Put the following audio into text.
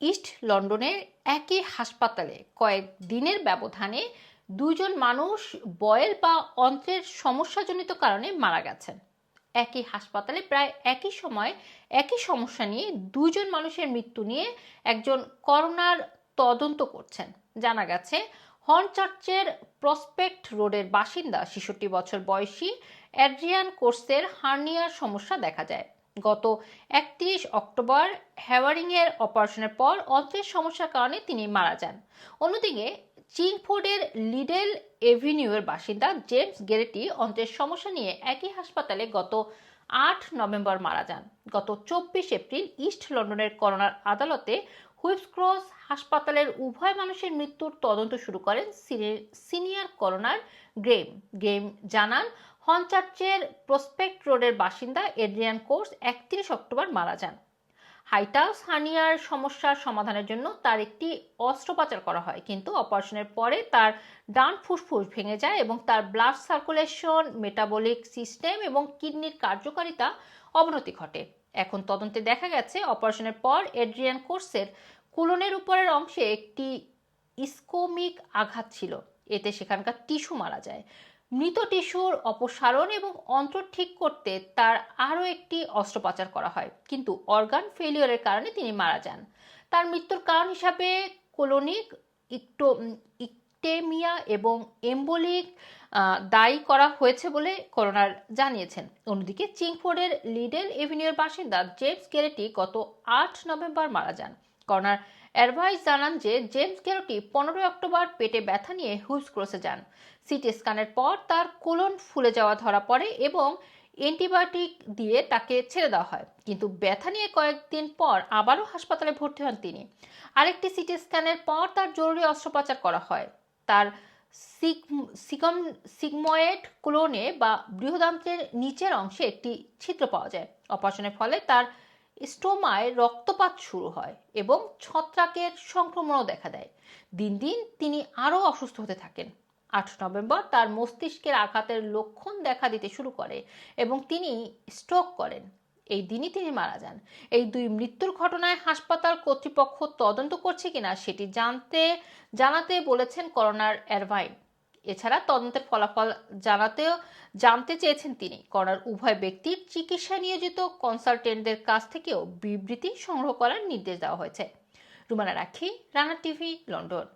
East লন্ডনের একই হাসপাতালে কয়েক দিনের ব্যবধানে দুজন মানুষ বয়েল বা অন্ত্রের সমস্যাজনিত কারণে মারা গেছেন। একই হাসপাতালে প্রায় একই সময় একই সমস্যা নিয়ে দুজন মানুষের মৃত্যু নিয়ে একজন করোনার তদন্ত করছেন। জানা গেছে হর্নচার্চের প্রসপেক্ট রোডের বাসিন্দা, ছেষট্টি বছর বয়সী অ্যাড্রিয়ান কোর্সের হার্নিয়ার সমস্যা দেখা যায়। গত একত্রিশ অক্টোবর হ্যাওয়ারিংয়ের অপারেশনের পর অন্ত্রের সমস্যার কারণে তিনি মারা যান। অন্যদিকে চিংফোর্ডের লিডেল এভিনিউয়ের বাসিন্দা জেমস গেরেটি অন্ত্রের সমস্যা নিয়ে একই হাসপাতালে গত আট নভেম্বর মারা যান। গত চব্বিশ এপ্রিল ইস্ট লন্ডনের করোনার আদালতে হুইপস ক্রস হাসপাতালের উভয় মানুষের মৃত্যুর তদন্ত শুরু করেন সিনি- সিনিয়র করোনার গ্রেম। গ্রেম জানান হনচার্চের প্রসপেক্ট রোডের বাসিন্দা এড্রিয়ান কোর্স একত্রিশ অক্টোবর মারা যান। হাইটাস হানিয়ার সমস্যার সমাধানের জন্য তার একটি অস্ত্রোপচার করা হয়, কিন্তু অপারেশনের পরে তার ডান ফুসফুস ভেঙে যায় এবং তার ব্লাড সার্কুলেশন, মেটাবলিক সিস্টেম এবং কিডনির কার্যকারিতা অবনতি ঘটে। এখন তদন্তে দেখা গেছে, অপারেশনের পর এড্রিয়ান কোর্সের কুলনের উপরের অংশে একটি ইস্কোমিক আঘাত ছিল। এতে সেখানকার টিস্যু মারা যায়। মৃত টিস্যুর অপসারণ এবং অন্ত্র ঠিক করতে তার আরও একটি অস্ত্রোপচার করা হয়। কিন্তু অর্গান ফেলিওরের কারণে তিনি মারা যান। তার মৃত্যুর কারণ হিসাবে কোলোনিক ইকটো ইকটেমিয়া এবং এম্বোলিক দায়ী করা হয়েছে বলে করোনার জানিয়েছেন। অন্যদিকে চিংফোর্ডের লিডেল এভিনিউর বাসিন্দা জেমস গেরেটি গত আট নভেম্বর মারা যান। করোনার। অ্যাডভাইস জানান যে, জেমস গেরোটি পনেরোই অক্টোবর পেটে ব্যথা নিয়ে হুইপস ক্রসে যান। সিটি স্ক্যানের পর তার কোলন ফুলে যাওয়া ধরা পড়ে এবং অ্যান্টিবায়োটিক দিয়ে তাকে ছেড়ে দেওয়া হয়। কিন্তু ব্যথা নিয়ে কয়েকদিন পর আবারও হাসপাতালে ভর্তি হন তিনি। আরেকটি সিটি স্ক্যানের পর তার জরুরি অস্ত্রোপচার করা হয়। তার সিগ- সিগম সিগময়েড ক্লোনে বা বৃহদান্ত্রের নিচের অংশে একটি ছিদ্র পাওয়া যায়। অপারেশনের ফলে তার স্টোমায় রক্তপাত শুরু হয় এবং ছত্রাকের সংক্রমণও দেখা দেয়। দিন দিন তিনি আরও অসুস্থ হতে থাকেন। আট নভেম্বর তার মস্তিষ্কের আঘাতের লক্ষণ দেখা দিতে শুরু করে এবং তিনি স্ট্রোক করেন। এই দিনই তিনি মারা যান। এই দুই মৃত্যুর ঘটনায় হাসপাতাল কর্তৃপক্ষ তদন্ত করছে কিনা সেটি জানতে, জানাতে বলেছেন করোনার অ্যারভাইন। এছাড়া তদন্তের ফলাফল জানাতেও জানতে চেয়েছেন তিনি। করার উভয় ব্যক্তির চিকিৎসা নিয়োজিত কনসালটেন্টদের কাছ থেকেও বিবৃতি সংগ্রহ করার নির্দেশ দেওয়া হয়েছে। রুমানা রাখি, রানা টিভি, লন্ডন।